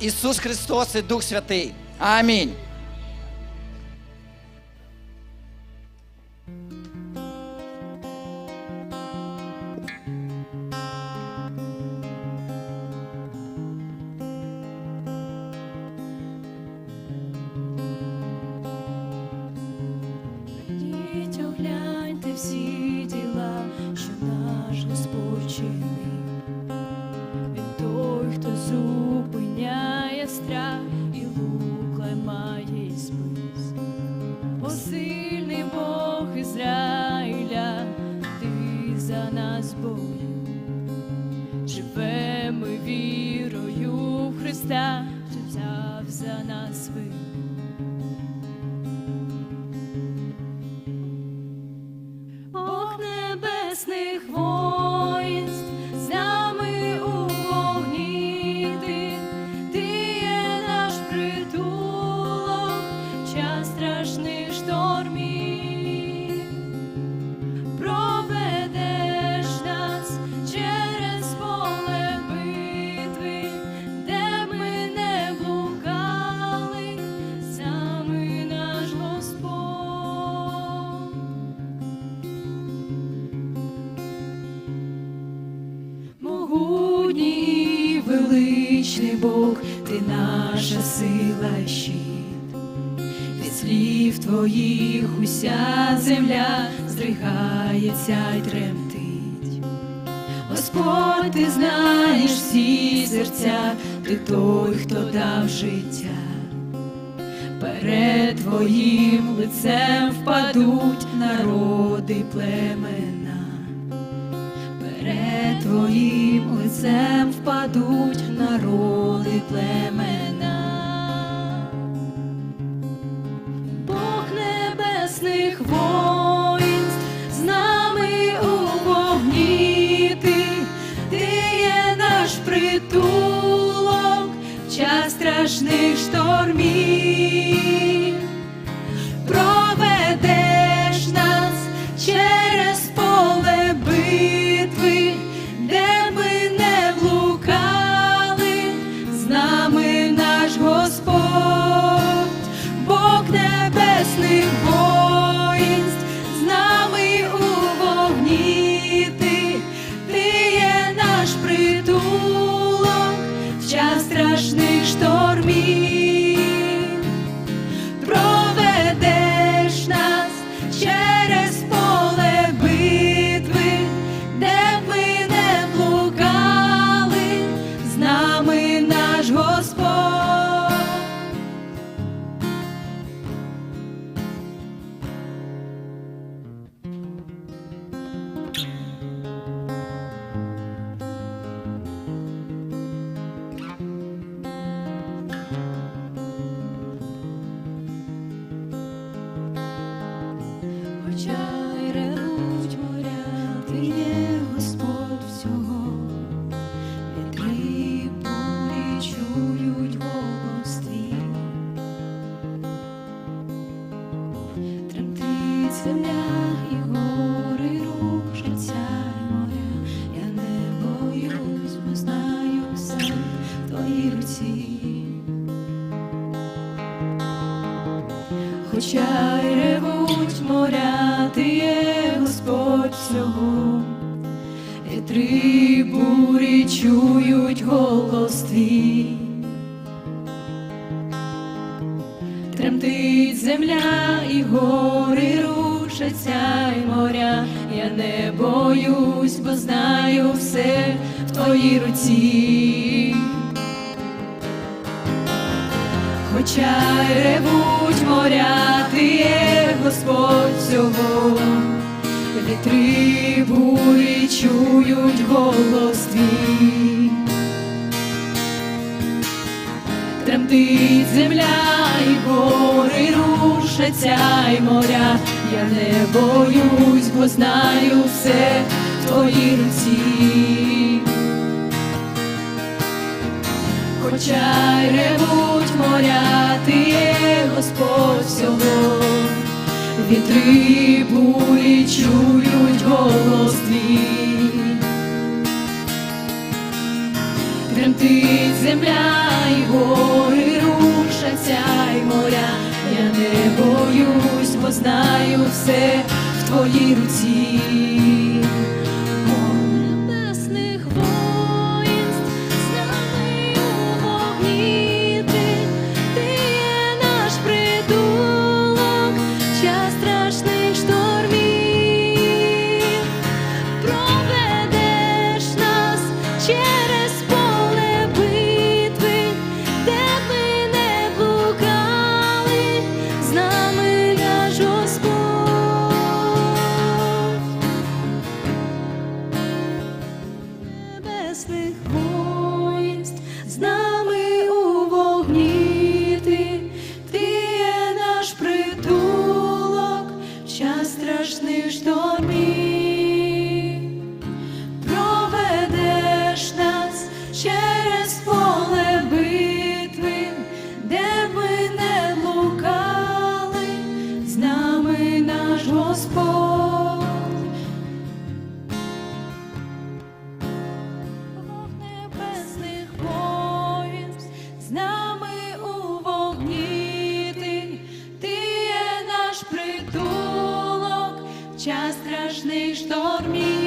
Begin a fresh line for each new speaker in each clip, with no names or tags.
Ісус Христос і Дух Святий. Амінь.
За нас бою. Живемо вірою в Христа, що взяв за нас вину. Бог, ти наша сила щит. Від слів твоїх уся земля здригається й тремтить. Господь, ти знаєш всі серця, ти той, хто дав життя. Перед твоїм лицем впадуть народи племена. Твоїм лицем впадуть народи племена. Бог небесних воїнств, з нами у вогні ти, ти є наш притулок, в час страшних штормів. Хоча й ревуть моря, ти є Господь всього, вітри бурі чують голос твій. Тремтить земля і гори рушаться й моря. Я не боюсь, бо знаю все в твоїй руці. Хоча й ревуть моря, ти є Господь всього, вітри бурі чують голос твій. Тремтить земля і гори рушаться й моря. Я не боюсь, бо знаю все в твоїй руці. Хоча й ревуть моря, ти є Господь всього, вітри бурі чують голос твій. Тремтить земля і гори рушаться, і моря. Я не боюсь, бо знаю все в твоїй руці. З нами у ти, наш притулок, час страшних штормів.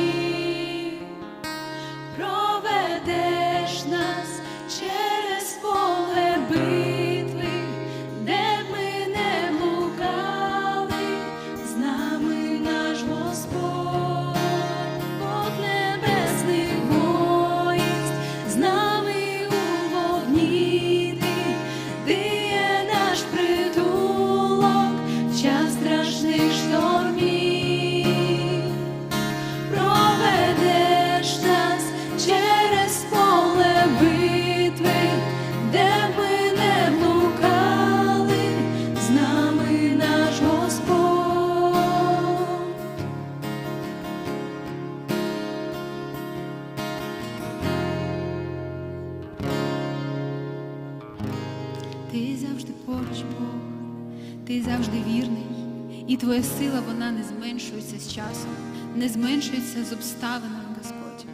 Твоя сила вона не зменшується з часом, не зменшується з обставинами, Господь.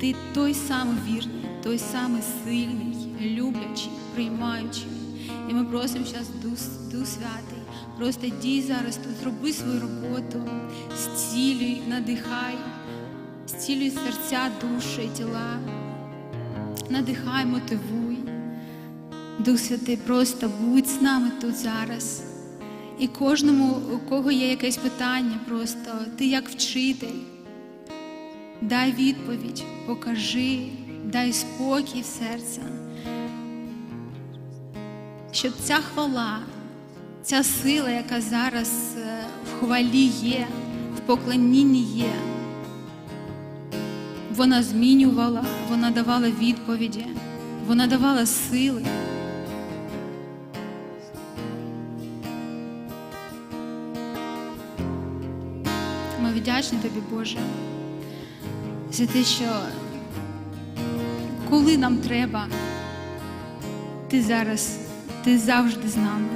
Ти той самий вірний, той самий сильний, люблячий, приймаючий. І ми просимо зараз Дух, Святий, просто дій зараз тут, зроби свою роботу, зцілюй, надихай, зцілюй серця, душі і тіла, надихай, мотивуй. Дух Святий, просто будь з нами тут зараз. І кожному, у кого є якесь питання, просто ти як вчитель, дай відповідь, покажи, дай спокій в серце. Щоб ця хвала, ця сила, яка зараз е, в хвалі є, в поклонінні є, вона змінювала, вона давала відповіді, вона давала сили. Вдячні тобі, Боже, за те, що коли нам треба, ти зараз, ти завжди з нами.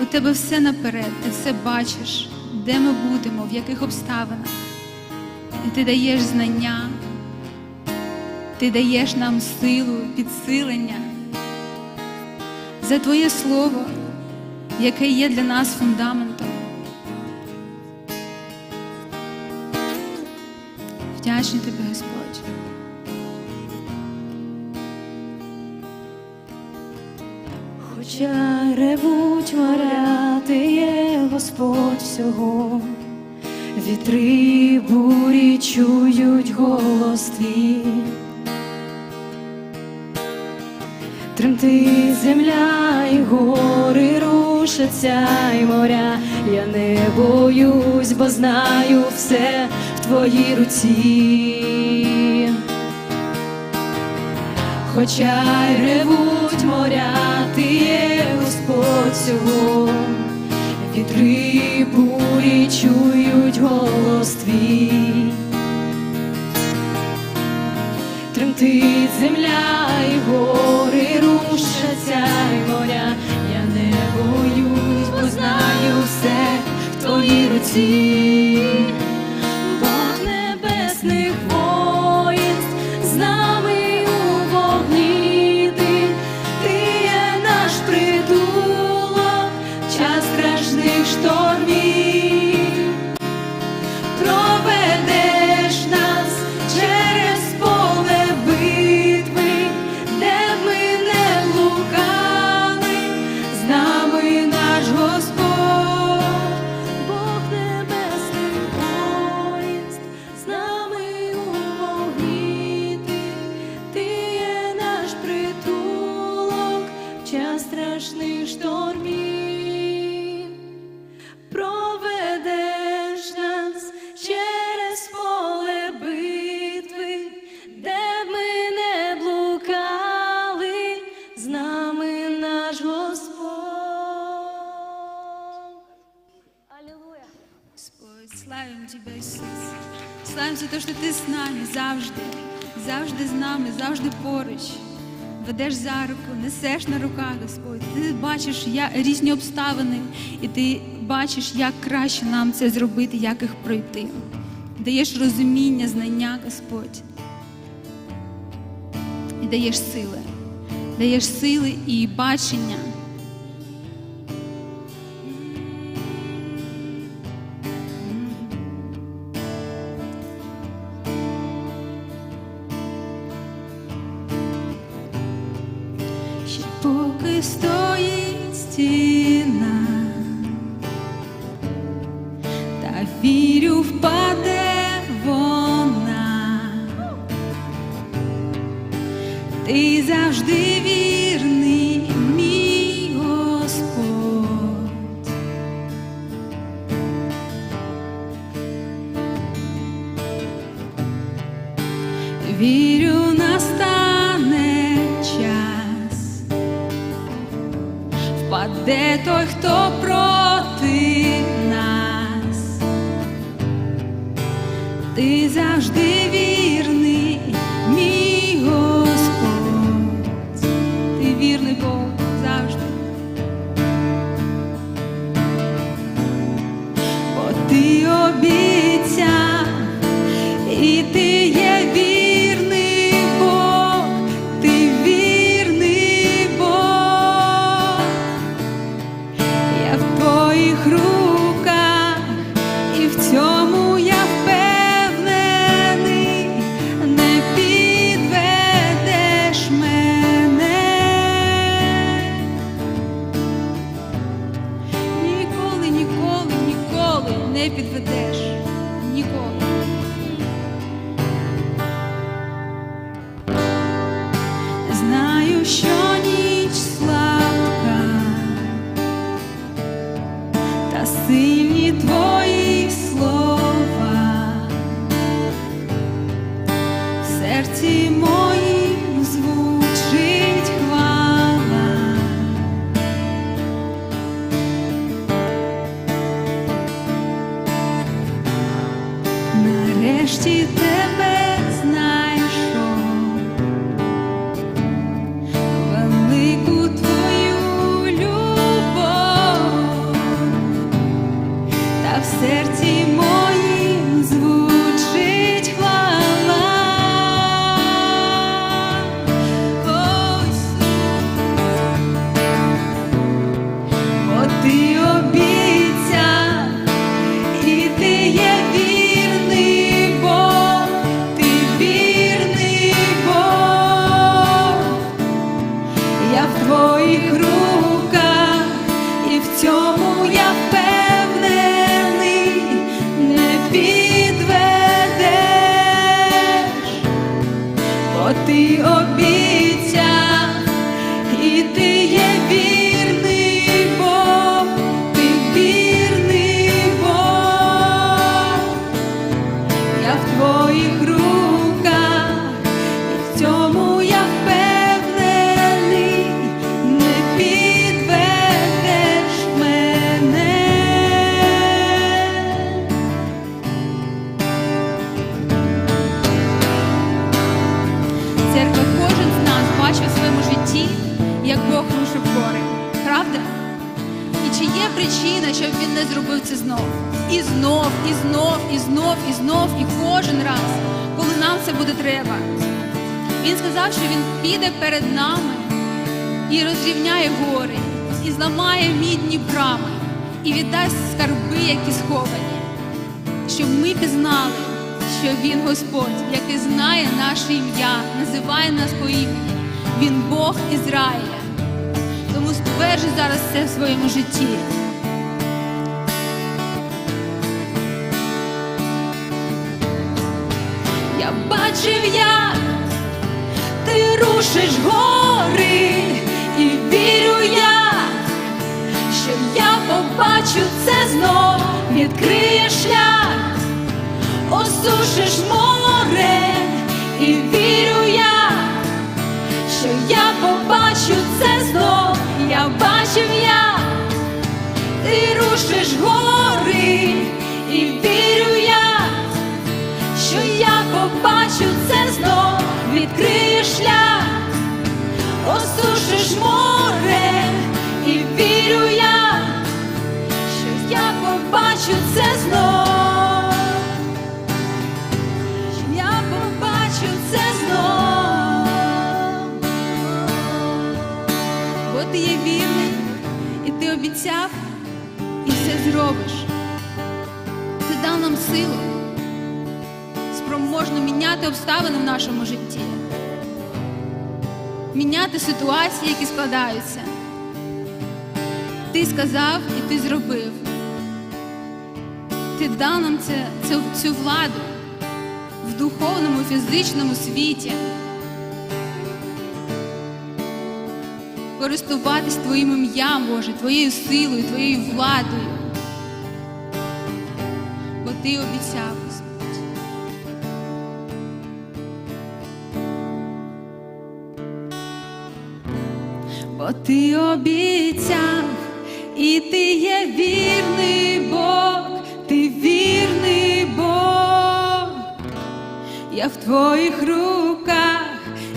У тебе все наперед, ти все бачиш, де ми будемо, в яких обставинах. І ти даєш знання, ти даєш нам силу, підсилення за Твоє Слово, яке є для нас фундаментом. Вдячний тобі, Господь.
Хоча ревуть моря, ти є Господь всього, вітри бурі чують голос твій. Тремтить земля і гори рушаться, і моря. Я не боюсь, бо знаю все твоїй руці. Хоча й ревуть моря, ти є Господь всього, вітри бурі чують голос твій. Тремтить земля і гори рушаться, і моря. Я не боюсь, бо знаю все в твоїй руці.
За те, що Ти з нами завжди, завжди з нами, завжди поруч. Ведеш за руку, несеш на руках, Господь. Ти бачиш я, різні обставини, і ти бачиш, як краще нам це зробити, як їх пройти. Даєш розуміння, знання, Господь. І даєш сили. Даєш сили і бачення. Вірю, настане час, впаде той, хто проти нас. Ти завжди вірний, нами і розрівняє гори, і зламає мідні брами, і віддасть скарби, які сховані, щоб ми пізнали, що він Господь, який знає наше ім'я, називає нас по імені. Він Бог Ізраїля. Тому стверджуй зараз це в своєму житті. Я бачив, як рушиш гори, і вірю я, що я побачу це знов, відкриєш шлях, осушиш море, і вірю я, що я побачу це знов, я бачив я, ти рушиш гори, і вірю я, що я побачу це знов, відкриєш шлях, осушиш море, і вірю я, що я побачу це знов, що я побачу це знов.
Бо ти є вірний, і ти обіцяв, і все зробиш. Ти дав нам силу, спроможну міняти обставини в нашому житті, міняти ситуації, які складаються. Ти сказав і ти зробив. Ти дав нам це, цю, цю владу в духовному, фізичному світі. користуватись Твоїм ім'ям, Боже, Твоєю силою, Твоєю владою. Бо Ти обіцяв,
Ти обіцяв, і ти є вірний Бог, ти вірний Бог. Я в твоїх руках,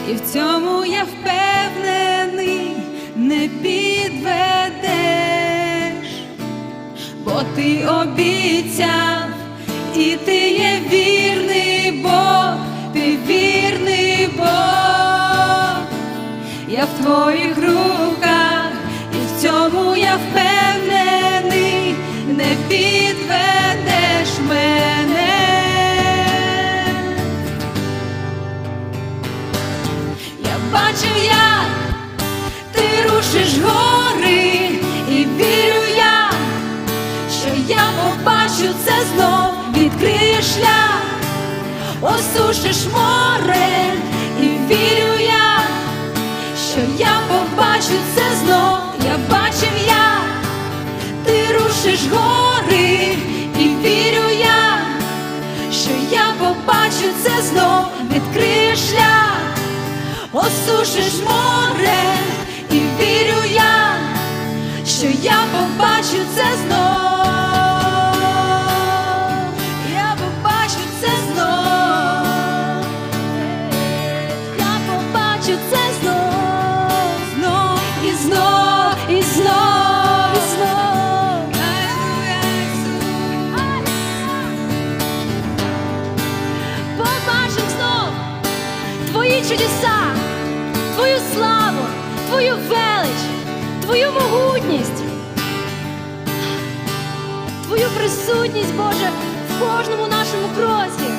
і в цьому я впевнений, не підведеш, бо ти обіцяв, і ти є вірний Бог, ти вірний Бог. Я в твоїх руках, і в цьому я впевнений, не підведеш мене. Я бачив, як ти рушиш гори, і вірю я, що я побачу це знов, відкриєш шлях, осушиш море, і вірю я побачу це знов, я бачив я, ти рушиш гори, і вірю я, що я побачу це знов, відкриєш шлях, осушиш море, і вірю я, що я побачу це знов, славу, твою велич, твою могутність, твою присутність, Боже, в кожному нашому кроці.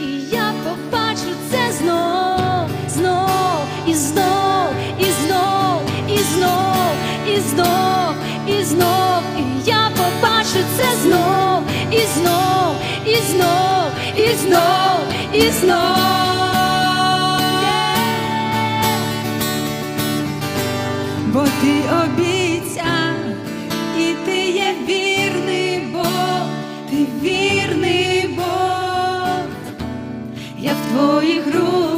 І я побачу це знов, знов, і знов, і знов, і знов, і знов, і знов. І я побачу це знов, і знов, і знов, і знов, і знов. Ти обіцяв, і ти є вірний Бог, ти вірний Бог. Я в твоїх руках.